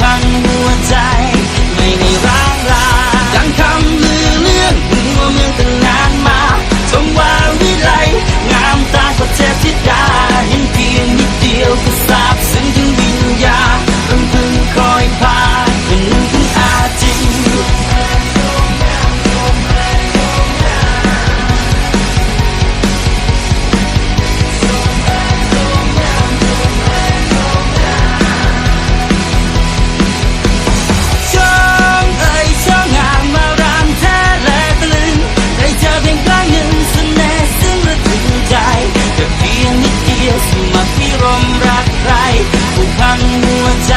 Bangu พังหัวใจ